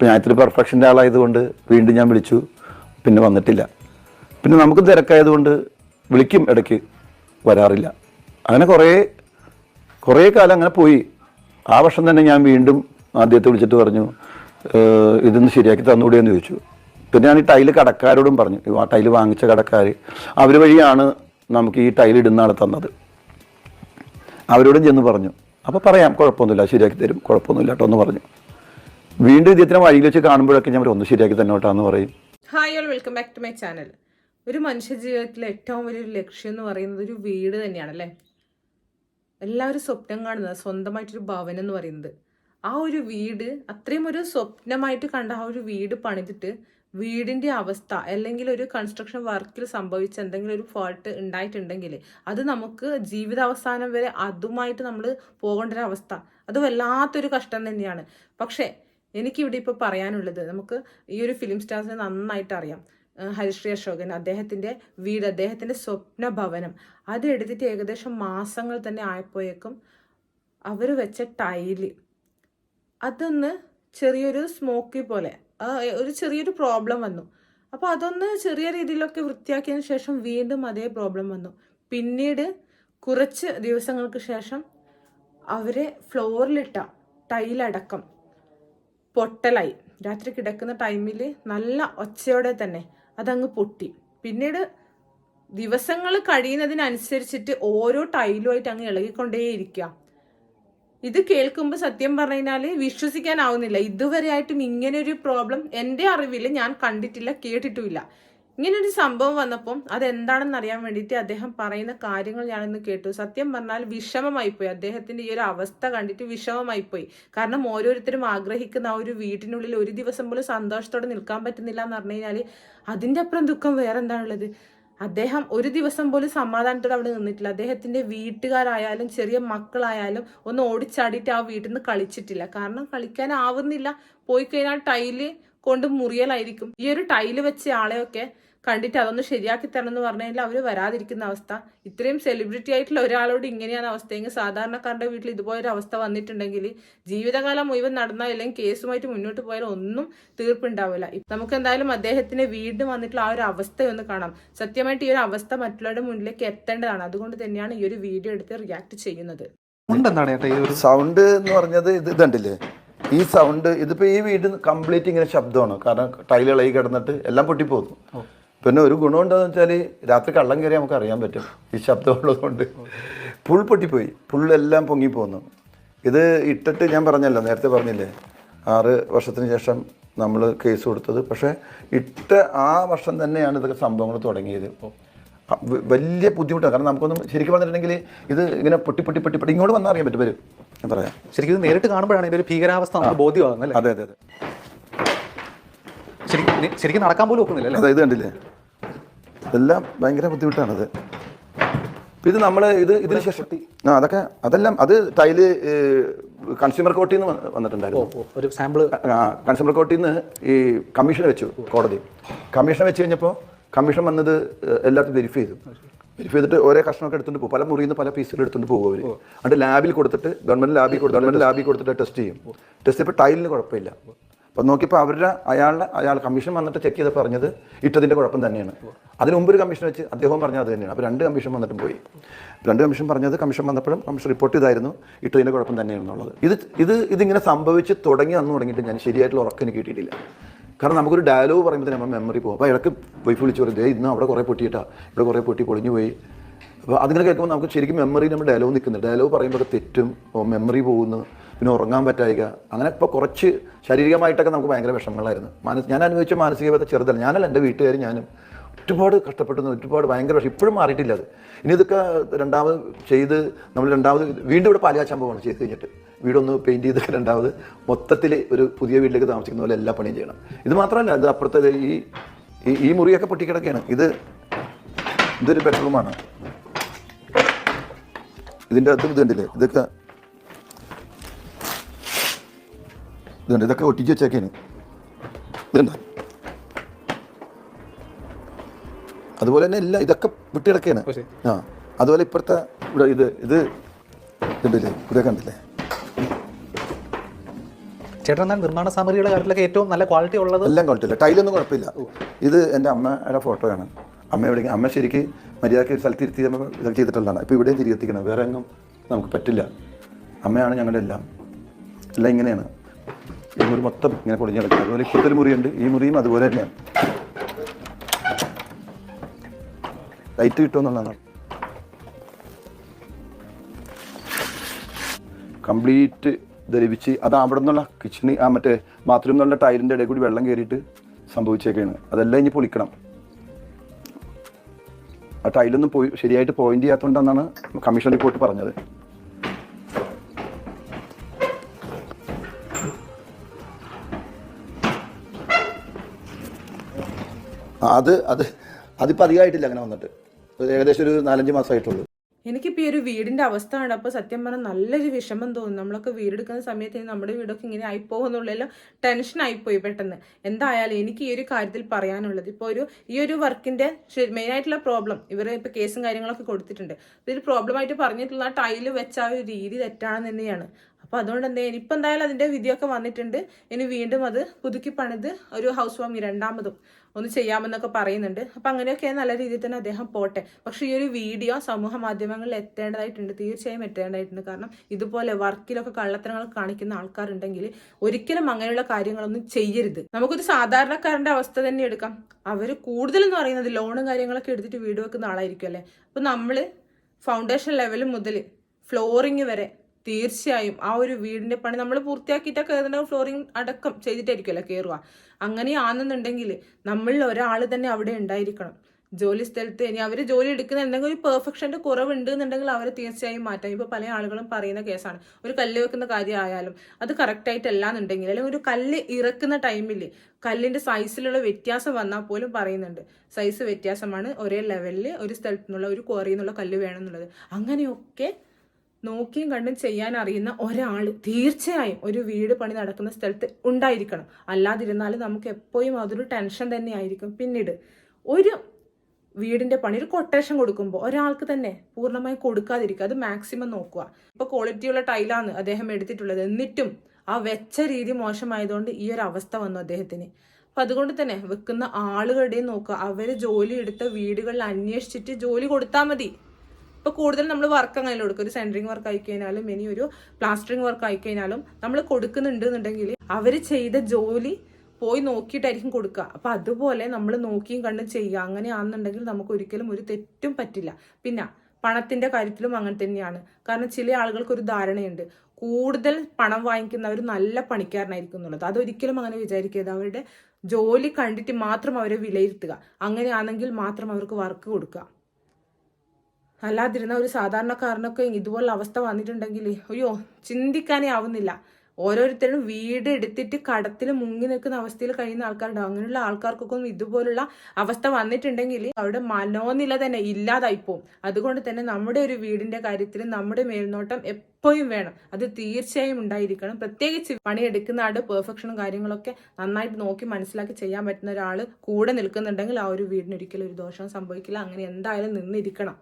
ഇപ്പം ഞാൻ ഇത്തിരി പെർഫെക്ഷന്റെ ആളായതുകൊണ്ട് വീണ്ടും ഞാൻ വിളിച്ചു. പിന്നെ വന്നിട്ടില്ല. പിന്നെ നമുക്ക് തിരക്കായതുകൊണ്ട് വിളിക്കും ഇടയ്ക്ക്. വരാറില്ല. അങ്ങനെ കുറേ കുറേ കാലം അങ്ങനെ പോയി. ആ വർഷം തന്നെ ഞാൻ വീണ്ടും ആദ്യത്തെ വിളിച്ചിട്ട് പറഞ്ഞു "ഏഹ്, ഇതൊന്ന് ശരിയാക്കി തന്നുകൂടെ എന്ന് ചോദിച്ചു. പിന്നെ ഞാൻ ഈ ടൈൽ കടക്കാരോടും പറഞ്ഞു. ആ ടൈൽ വാങ്ങിച്ച കടക്കാർ അവർ വഴിയാണ് നമുക്ക് ഈ ടൈൽ ഇടുന്ന ആൾ തന്നത്. അവരോടും ചെന്ന് പറഞ്ഞു. അപ്പോൾ പറയാം കുഴപ്പമൊന്നുമില്ല ശരിയാക്കി തരും കുഴപ്പമൊന്നുമില്ല കേട്ടോ എന്ന് പറഞ്ഞു. വീണ്ടും ഇദ്ദേഹത്തിനെ വഴിയിൽ വെച്ച് കാണുമ്പോഴൊക്കെ ഞാൻ ഒന്ന് ശരിയാക്കി തന്നെ കേട്ടോ എന്ന് പറയും. Hi all welcome back to my channel ഒരു മനുഷ്യ ജീവിതത്തിലെ ഏറ്റവും വലിയൊരു ലക്ഷ്യം എന്ന് പറയുന്നത് ഒരു വീട് തന്നെയാണ് അല്ലേ? എല്ലാവരും സ്വപ്നം കാണുന്നത് സ്വന്തമായിട്ടൊരു ഭവനം എന്ന് പറയുന്നത്. ആ ഒരു വീട് അത്രയും ഒരു സ്വപ്നമായിട്ട് കണ്ട ആ ഒരു വീട് പണിതിട്ട് വീടിന്റെ അവസ്ഥ അല്ലെങ്കിൽ ഒരു കൺസ്ട്രക്ഷൻ വർക്കിൽ സംഭവിച്ച എന്തെങ്കിലും ഒരു ഫോൾട്ട് ഉണ്ടായിട്ടുണ്ടെങ്കിൽ അത് നമുക്ക് ജീവിതാവസാനം വരെ അതുമായിട്ട് നമ്മൾ പോകേണ്ട ഒരു അവസ്ഥ. അത് വല്ലാത്തൊരു കഷ്ടം തന്നെയാണ്. പക്ഷേ എനിക്കിവിടെ ഇപ്പോൾ പറയാനുള്ളത് നമുക്ക് ഈ ഒരു ഫിലിം സ്റ്റാർസിനെ നന്നായിട്ട് അറിയാം. ഹരിശ്രീ അശോകൻ അദ്ദേഹത്തിന്റെ വീട് അദ്ദേഹത്തിന്റെ സ്വപ്ന ഭവനം. അത് എടുത്തിട്ട് ഏകദേശം മാസങ്ങൾ തന്നെ ആയപ്പോഴേക്കും അവർ വെച്ച ടൈൽ. അതൊന്ന് ചെറിയൊരു സ്മോക്കി പോലെ ഒരു ചെറിയൊരു പ്രോബ്ലം വന്നു. അപ്പോൾ അതൊന്ന് ചെറിയ രീതിയിലൊക്കെ വൃത്തിയാക്കിയതിന് ശേഷം വീണ്ടും അതേ പ്രോബ്ലം വന്നു. പിന്നീട് കുറച്ച് ദിവസങ്ങൾക്ക് ശേഷം അവരെ ഫ്ലോറിലിട്ട ടൈലടക്കം. പൊട്ടലായി. രാത്രി കിടക്കുന്ന ടൈമിൽ നല്ല ഒച്ചയോടെ തന്നെ അതങ്ങ് പൊട്ടി. പിന്നീട് ദിവസങ്ങൾ കഴിയുന്നതിനനുസരിച്ചിട്ട് ഓരോ ടൈലുമായിട്ട് അങ്ങ് ഇളകിക്കൊണ്ടേയിരിക്കുക ഇത് കേൾക്കുമ്പോൾ സത്യം പറഞ്ഞു കഴിഞ്ഞാൽ വിശ്വസിക്കാനാവുന്നില്ല. ഇതുവരെയായിട്ടും ഇങ്ങനെ ഒരു പ്രോബ്ലം എന്റെ അറിവിൽ ഞാൻ കണ്ടിട്ടില്ല കേട്ടിട്ടുമില്ല. ഇങ്ങനെ ഒരു സംഭവം വന്നപ്പം അതെന്താണെന്ന് അറിയാൻ വേണ്ടിയിട്ട് അദ്ദേഹം പറയുന്ന കാര്യങ്ങൾ ഞാനൊന്ന് കേട്ടു. സത്യം പറഞ്ഞാൽ വിഷമമായിപ്പോയി. അദ്ദേഹത്തിന്റെ ഈ ഒരു അവസ്ഥ കണ്ടിട്ട് വിഷമമായിപ്പോയി. കാരണം ഓരോരുത്തരും ആഗ്രഹിക്കുന്ന ആ ഒരു വീട്ടിനുള്ളിൽ ഒരു ദിവസം പോലും സന്തോഷത്തോടെ നിൽക്കാൻ പറ്റുന്നില്ല എന്ന് പറഞ്ഞു കഴിഞ്ഞാൽ അതിന്റെ അപ്പുറം ദുഃഖം വേറെ എന്താണുള്ളത് അദ്ദേഹം ഒരു ദിവസം പോലും സമാധാനത്തോടെ അവിടെ നിന്നിട്ടില്ല. അദ്ദേഹത്തിന്റെ വീട്ടുകാരായാലും ചെറിയ മക്കളായാലും ഒന്ന് ഓടിച്ചാടിയിട്ട് ആ വീട്ടിൽ നിന്ന് കളിച്ചിട്ടില്ല. കാരണം കളിക്കാൻ ആവുന്നില്ല. പോയി കഴിഞ്ഞാൽ ടൈൽ കൊണ്ട് മുറിയലായിരിക്കും. ഈ ഒരു ടൈൽ വെച്ച ആളെയൊക്കെ കണ്ടിട്ട് അതൊന്ന് ശരിയാക്കി തരണം എന്ന് പറഞ്ഞു കഴിഞ്ഞാൽ അവർ വരാതിരിക്കുന്ന അവസ്ഥ. ഇത്രയും സെലിബ്രിറ്റി ആയിട്ടുള്ള ഒരാളോട് ഇങ്ങനെയാണ് അവസ്ഥയെങ്കിൽ സാധാരണക്കാരുടെ വീട്ടിൽ ഇതുപോലൊരു അവസ്ഥ വന്നിട്ടുണ്ടെങ്കിൽ ജീവിതകാലം മുഴുവൻ നടന്നാൽ അല്ലെങ്കിൽ കേസുമായിട്ട് മുന്നോട്ട് പോയാൽ ഒന്നും തീർപ്പുണ്ടാവില്ല. ഇപ്പ- നമുക്ക് എന്തായാലും അദ്ദേഹത്തിന് വീണ്ടും വന്നിട്ടുള്ള ആ ഒരു അവസ്ഥയൊന്ന് കാണാം. സത്യമായിട്ട് ഈ ഒരു അവസ്ഥ മറ്റുള്ളവരുടെ മുന്നിലേക്ക് എത്തേണ്ടതാണ്. അതുകൊണ്ട് തന്നെയാണ് ഈ ഒരു വീഡിയോ എടുത്ത് റിയാക്ട് ചെയ്യുന്നത്. സൗണ്ട് എന്ന് പറഞ്ഞത് ഇത് ഇതുണ്ടല്ലേ? ഈ സൗണ്ട് ഇതിപ്പോ ഈ വീട് കംപ്ലീറ്റ് ഇങ്ങനെ ശബ്ദമാണ്. കാരണം ടൈൽ ഇളകി കിടന്നിട്ട് എല്ലാം പൊട്ടിപ്പോകുന്നു. പിന്നെ ഒരു ഗുണം എന്താണെന്ന് വെച്ചാൽ രാത്രി കള്ളം കയറി നമുക്ക് അറിയാൻ പറ്റും. ഈ ശബ്ദം ഉള്ളതുകൊണ്ട്. പുൾ പൊട്ടിപ്പോയി. പുള്ളെല്ലാം പൊങ്ങിപ്പോന്നു. ഇത് ഇട്ടിട്ട് ഞാൻ പറഞ്ഞല്ലോ നേരത്തെ പറഞ്ഞില്ലേ ആറ് വർഷത്തിന് ശേഷം നമ്മൾ കേസ് കൊടുത്തത്. പക്ഷേ ഇട്ട ആ വർഷം തന്നെയാണ് ഇതൊക്കെ സംഭവങ്ങൾ തുടങ്ങിയത്. വലിയ ബുദ്ധിമുട്ടാണ്. കാരണം നമുക്കൊന്നും ശരിക്കും പറഞ്ഞിട്ടുണ്ടെങ്കിൽ ഇത് ഇങ്ങനെ പൊട്ടി പൊട്ടി പൊട്ടി പൊട്ടി ഇങ്ങോട്ട് വന്നാൽ അറിയാൻ പറ്റും. വരും ഞാൻ പറയാം. ശരിക്കും ഇത് നേരിട്ട് കാണുമ്പോഴാണ് ഇതൊരു ഭീകരാവസ്ഥ നമുക്ക് ബോധ്യമാകുന്നത് അതെ അതെ അതെ. ശരിക്കും നടക്കാൻ പോലും ഒക്കുന്നില്ല അതെ ഇത് കണ്ടില്ലേ ഇതെല്ലാം ഭയങ്കര ബുദ്ധിമുട്ടാണത്. ഇത് നമ്മൾ ഇത് ഇതിന് ശേഷം ആ അതൊക്കെ അതെല്ലാം അത് ടൈൽ കൺസ്യൂമർ കോർട്ടിൽ നിന്ന് വന്നിട്ടുണ്ടായിരുന്നു. ഒരു സാമ്പിൾ കൺസ്യൂമർ കോർട്ടിൽ നിന്ന് ഈ കമ്മീഷൻ വെച്ചു കോടതി. കമ്മീഷൻ വെച്ച് കഴിഞ്ഞപ്പോൾ കമ്മീഷൻ വന്നത് എല്ലാവർക്കും വെരിഫൈ ചെയ്തു. വെരിഫൈ ചെയ്തിട്ട് ഓരോ കഷ്ണമൊക്കെ എടുത്തുകൊണ്ട് പോകും. പല മുറിയിൽ നിന്ന് പല പീസുകൾ എടുത്തുകൊണ്ട് പോകും അവർ എന്നിട്ട് ലാബിൽ കൊടുത്തിട്ട് ഗവൺമെന്റ് ലാബിൽ കൊടുത്ത് ഗവൺമെന്റ് ലാബിൽ കൊടുത്തിട്ട് ടെസ്റ്റ് ചെയ്യും. ടെസ്റ്റ് ചെയ്യുമ്പോൾ ടൈലിന് കുഴപ്പമില്ല. അപ്പം നോക്കിയപ്പോൾ അവരുടെ അയാളുടെ അയാൾ കമ്മീഷൻ വന്നിട്ട് ചെക്ക് ചെയ്ത് പറഞ്ഞത് ഇട്ടതിന്റെ കുഴപ്പം തന്നെയാണ്. അതിന് മുമ്പ് ഒരു കമ്മീഷൻ വെച്ച് അദ്ദേഹവും പറഞ്ഞത് അത് തന്നെയാണ്. അപ്പോൾ രണ്ട് കമ്മീഷൻ വന്നിട്ട് പോയി. രണ്ട് കമ്മീഷൻ പറഞ്ഞത് കമ്മീഷൻ വന്നപ്പോഴും കമ്മീഷൻ റിപ്പോർട്ട് ചെയ്തായിരുന്നു ഇട്ടതിന്റെ കുഴപ്പം തന്നെയാണെന്നുള്ളത് ഇത് ഇത് ഇതിങ്ങനെ സംഭവിച്ച് തുടങ്ങി അന്ന് തുടങ്ങിയിട്ട് ഞാൻ ശരിയായിട്ടുള്ള ഉറക്കം കിട്ടിയിട്ടില്ല. കാരണം നമുക്കൊരു ഡയലോഗ് പറയുമ്പോൾ നമ്മൾ മെമ്മറി പോകും. അപ്പോൾ ഇടയ്ക്ക് വൈഫ് വിളിച്ച് പറയും ദേ ഇന്ന് അവിടെ കുറേ പൊട്ടിയിട്ടാ. ഇവിടെ കുറേ പൊട്ടി പൊളിഞ്ഞു പോയി. അപ്പോൾ അതിങ്ങനെ കേൾക്കുമ്പോൾ നമുക്ക് ശരിക്കും മെമ്മറി നമ്മൾ ഡയലോഗ് നിൽക്കുന്നത് ഡയലോഗ് പറയുമ്പോൾ തെറ്റും മെമ്മറി പോകുന്നു. പിന്നെ ഉറങ്ങാൻ പറ്റായിക. അങ്ങനെ ഇപ്പോൾ കുറച്ച് ശാരീരികമായിട്ടൊക്കെ നമുക്ക് ഭയങ്കര വിഷമങ്ങളായിരുന്നു. മാനസ് ഞാൻ അനുഭവിച്ച മാനസികത ചെറുതല്ല. ഞാനല്ല എന്റെ വീട്ടുകാർ ഞാനും. ഒരുപാട് കഷ്ടപ്പെട്ടു ഒരുപാട് ഭയങ്കര വിഷം ഇപ്പോഴും മാറിയിട്ടില്ല അത്. ഇനി ഇതൊക്കെ രണ്ടാമത് ചെയ്ത് നമ്മൾ രണ്ടാമത് വീണ്ടും ഇവിടെ പാലുകാച്ചമ്പമാണ് ചെയ്ത് കഴിഞ്ഞിട്ട്. വീടൊന്ന് പെയിന്റ് ചെയ്തൊക്കെ രണ്ടാമത് മൊത്തത്തിൽ ഒരു പുതിയ വീട്ടിലേക്ക് താമസിക്കുന്ന പോലെ എല്ലാ പണിയും ചെയ്യണം. ഇത് മാത്രമല്ല ഇത് അപ്പുറത്തെ ഈ ഈ- മുറിയൊക്കെ പൊട്ടിക്കിടക്കുകയാണ് ഇത് ഇതൊരു ബെഡ്റൂമാണ് ഇതിന്റെ അകത്തും ഇതുണ്ടല്ലേ ഇതൊക്കെ ഇതുണ്ട്. ഇതൊക്കെ ഒട്ടിച്ച് വെച്ചേക്കാണ്. ഇതുണ്ട്. അതുപോലെ തന്നെ എല്ലാം ഇതൊക്കെ വിട്ടിടക്കാണ് ആ. അതുപോലെ ഇപ്പോഴത്തെ ഇവിടെ ഇത് ഇത് ഇതുണ്ടല്ലേ? ഇതൊക്കെ കണ്ടില്ലേ? ചേട്ടൻ എന്നാൽ നിർമ്മാണ സാമഗ്രികളുടെ കാര്യത്തിലൊക്കെ ഏറ്റവും നല്ല ക്വാളിറ്റി ഉള്ളത്? എല്ലാം കുഴപ്പമില്ല ടൈലൊന്നും കുഴപ്പമില്ല. ഇത് എന്റെ അമ്മയുടെ ഫോട്ടോയാണ് അമ്മ എവിടെ അമ്മ ശരിക്ക് മര്യാദയ്ക്ക് ഒരു സ്ഥലത്ത് ഇരുത്തി നമ്മൾ ഇതൊക്കെ ചെയ്തിട്ടുള്ളതാണ്. ഇപ്പോൾ ഇവിടെയും തിരികെത്തിക്കണം. വേറെ എങ്ങും നമുക്ക് പറ്റില്ല. അമ്മയാണ് ഞങ്ങളുടെ എല്ലാം. എല്ലാം ഇങ്ങനെയാണ്. ഈ മുറി മൊത്തം ഇങ്ങനെ പൊളിഞ്ഞ് കിടക്കുന്നത് അതുപോലെ കുത്തൽ മുറിയുണ്ട്. ഈ മുറിയും അതുപോലെ തന്നെയാണ്. ലൈറ്റ് കിട്ടുമെന്നുള്ളതാണ് കംപ്ലീറ്റ് ധരിപ്പിച്ച് അത് അവിടെ നിന്നുള്ള കിച്ചണി ആ മറ്റേ ബാത്റൂം എന്നുള്ള ടൈലിന്റെ ഇടയിൽ കൂടി വെള്ളം കയറിയിട്ട് സംഭവിച്ചേക്കാണ്. അതെല്ലാം ഇനി പൊളിക്കണം. ആ ടൈലൊന്നും പോയി ശരിയായിട്ട് പോയിന്റ് ചെയ്യാത്തതുകൊണ്ടെന്നാണ് കമ്മീഷൻ റിപ്പോർട്ട് പറഞ്ഞത്. അത് അത് അതിപ്പോൾ അധികമായിട്ടില്ല അങ്ങനെ വന്നിട്ട്. ഏകദേശം ഒരു നാലഞ്ച് മാസമായിട്ടുള്ളൂ. എനിക്കിപ്പോൾ ഈ ഒരു വീടിന്റെ അവസ്ഥ കണ്ടപ്പോൾ സത്യം പറഞ്ഞാൽ നല്ലൊരു വിഷമം തോന്നും. നമ്മളൊക്കെ വീടെടുക്കുന്ന സമയത്ത് നമ്മുടെ വീടൊക്കെ ഇങ്ങനെ ആയിപ്പോകുന്നുള്ളല്ലോ ടെൻഷൻ ആയിപ്പോയി പെട്ടെന്ന്. എന്തായാലും എനിക്ക് ഈ ഒരു കാര്യത്തിൽ പറയാനുള്ളത് ഇപ്പോൾ ഒരു ഈ ഒരു വർക്കിന്റെ മെയിൻ ആയിട്ടുള്ള പ്രോബ്ലം ഇവർ ഇപ്പോൾ കേസും കാര്യങ്ങളൊക്കെ കൊടുത്തിട്ടുണ്ട്. ഇതൊരു പ്രോബ്ലം ആയിട്ട് പറഞ്ഞിട്ടുള്ള ടൈൽ വെച്ച ആ ഒരു രീതി തെറ്റാണെന്ന് തന്നെയാണ്. അപ്പോൾ അതുകൊണ്ട് എന്താ ഇപ്പൊ എന്തായാലും അതിന്റെ വിധിയൊക്കെ വന്നിട്ടുണ്ട്. ഇനി വീണ്ടും അത് പുതുക്കി പണിത് ഒരു ഹൗസ് വാമി രണ്ടാമതും ഒന്ന് ചെയ്യാമെന്നൊക്കെ പറയുന്നുണ്ട്. അപ്പം അങ്ങനെയൊക്കെ നല്ല രീതിയിൽ തന്നെ അദ്ദേഹം പോട്ടെ. പക്ഷെ ഈ ഒരു വീഡിയോ സമൂഹ മാധ്യമങ്ങളിൽ എത്തേണ്ടതായിട്ടുണ്ട്. തീർച്ചയായും എത്തേണ്ടതായിട്ടുണ്ട്. കാരണം ഇതുപോലെ വർക്കിലൊക്കെ കള്ളത്തരങ്ങൾ കാണിക്കുന്ന ആൾക്കാരുണ്ടെങ്കിൽ ഒരിക്കലും അങ്ങനെയുള്ള കാര്യങ്ങളൊന്നും ചെയ്യരുത്. നമുക്കൊരു സാധാരണക്കാരന്റെ അവസ്ഥ തന്നെ എടുക്കാം. അവർ കൂടുതലെന്ന് പറയുന്നത് ലോണും കാര്യങ്ങളൊക്കെ എടുത്തിട്ട് വീട് വെക്കുന്ന ആളായിരിക്കും അല്ലേ? അപ്പം നമ്മൾ ഫൗണ്ടേഷൻ ലെവൽ മുതൽ ഫ്ലോറിങ് വരെ തീർച്ചയായും ആ ഒരു വീടിന്റെ പണി നമ്മൾ പൂർത്തിയാക്കിയിട്ട് കയറുന്ന ഫ്ലോറിംഗ് അടക്കം ചെയ്തിട്ടായിരിക്കുമല്ലോ കയറുക അങ്ങനെയാണെന്നുണ്ടെങ്കിൽ നമ്മളിൽ ഒരാൾ തന്നെ അവിടെ ഉണ്ടായിരിക്കണം. ജോലി സ്ഥലത്ത് ഇനി അവർ ജോലി എടുക്കുന്ന എന്തെങ്കിലും ഒരു പെർഫെക്ഷന്റെ കുറവുണ്ട് എന്നുണ്ടെങ്കിൽ അവർ തീർച്ചയായും മാറ്റാം. ഇപ്പോൾ പല ആളുകളും പറയുന്ന കേസാണ്. ഒരു കല്ല് വെക്കുന്ന കാര്യമായാലും അത് കറക്റ്റായിട്ടല്ല എന്നുണ്ടെങ്കിൽ അല്ലെങ്കിൽ ഒരു കല്ല് ഇറക്കുന്ന ടൈമിൽ കല്ലിന്റെ സൈസിലുള്ള വ്യത്യാസം വന്നാൽ പോലും പറയുന്നുണ്ട്. സൈസ് വ്യത്യാസമാണ് ഒരേ ലെവലിൽ ഒരു സ്ഥലത്തു നിന്നുള്ള ഒരു ക്വാറിയിൽ നിന്നുള്ള കല്ല് വേണം എന്നുള്ളത് അങ്ങനെയൊക്കെ നോക്കിയും കണ്ടും ചെയ്യാൻ അറിയുന്ന ഒരാൾ തീർച്ചയായും ഒരു വീട് പണി നടക്കുന്ന സ്ഥലത്ത് ഉണ്ടായിരിക്കണം. അല്ലാതിരുന്നാൽ നമുക്ക് എപ്പോഴും അതൊരു ടെൻഷൻ തന്നെയായിരിക്കും. പിന്നീട് ഒരു വീടിന്റെ പണി ഒരു കൊട്ടേഷൻ കൊടുക്കുമ്പോൾ ഒരാൾക്ക് തന്നെ പൂർണമായി കൊടുക്കാതിരിക്കുക. അത് മാക്സിമം നോക്കുക. ഇപ്പൊ ക്വാളിറ്റിയുള്ള ടൈലാണ് അദ്ദേഹം എടുത്തിട്ടുള്ളത്. എന്നിട്ടും ആ വെച്ച രീതി മോശമായതുകൊണ്ട് ഈ ഒരു അവസ്ഥ വന്നു അദ്ദേഹത്തിന്. അപ്പൊ അതുകൊണ്ട് തന്നെ വെക്കുന്ന ആളുകളുടെയും നോക്കുക. അവർ ജോലി എടുത്ത വീടുകളിൽ അന്വേഷിച്ചിട്ട് ജോലി കൊടുത്താൽ മതി. ഇപ്പൊ കൂടുതൽ നമ്മൾ വർക്ക് അങ്ങനെ കൊടുക്കും ഒരു സെന്ററിങ് വർക്ക് ആയി കഴിഞ്ഞാലും ഇനി ഒരു പ്ലാസ്റ്ററിങ് വർക്ക് ആയി കഴിഞ്ഞാലും നമ്മൾ കൊടുക്കുന്നുണ്ട് എന്നുണ്ടെങ്കിൽ അവർ ചെയ്ത ജോലി പോയി നോക്കിയിട്ടായിരിക്കും കൊടുക്കുക. അപ്പൊ അതുപോലെ നമ്മൾ നോക്കിയും കണ്ടും ചെയ്യുക. അങ്ങനെയാണെന്നുണ്ടെങ്കിൽ നമുക്ക് ഒരിക്കലും ഒരു തെറ്റും പറ്റില്ല. പിന്നെ പണത്തിന്റെ കാര്യത്തിലും അങ്ങനെ തന്നെയാണ്. കാരണം ചില ആളുകൾക്ക് ഒരു ധാരണയുണ്ട്. കൂടുതൽ പണം വാങ്ങിക്കുന്നവർ നല്ല പണിക്കാരനായിരിക്കും എന്നുള്ളത്. അതൊരിക്കലും അങ്ങനെ വിചാരിക്കരുത്. അവരുടെ ജോലി കണ്ടിട്ട് മാത്രം അവരെ വിലയിരുത്തുക. അങ്ങനെയാണെങ്കിൽ മാത്രം അവർക്ക് വർക്ക് കൊടുക്കുക. അല്ലാതിരുന്ന ഒരു സാധാരണക്കാരനൊക്കെ ഇതുപോലുള്ള അവസ്ഥ വന്നിട്ടുണ്ടെങ്കിൽ അയ്യോ ചിന്തിക്കാനേ ആവുന്നില്ല. ഓരോരുത്തരും വീട് എടുത്തിട്ട് കടത്തിൽ മുങ്ങി നിൽക്കുന്ന അവസ്ഥയിൽ കഴിയുന്ന ആൾക്കാരുണ്ടാവും. അങ്ങനെയുള്ള ആൾക്കാർക്കൊക്കെ ഇതുപോലുള്ള അവസ്ഥ വന്നിട്ടുണ്ടെങ്കിൽ അവരുടെ മനോനില തന്നെ ഇല്ലാതായി പോകും അതുകൊണ്ട് തന്നെ നമ്മുടെ ഒരു വീടിന്റെ കാര്യത്തിൽ നമ്മുടെ മേൽനോട്ടം എപ്പോഴും വേണം. അത് തീർച്ചയായും ഉണ്ടായിരിക്കണം. പ്രത്യേകിച്ച് പണിയെടുക്കുന്ന ആളുടെ പെർഫെക്ഷനും കാര്യങ്ങളൊക്കെ നന്നായിട്ട് നോക്കി മനസ്സിലാക്കി ചെയ്യാൻ പറ്റുന്ന ഒരാൾ കൂടെ നിൽക്കുന്നുണ്ടെങ്കിൽ ആ ഒരു വീടിന് ഒരിക്കലും ഒരു ദോഷം സംഭവിക്കില്ല. അങ്ങനെ എന്തായാലും നിന്നിരിക്കണം.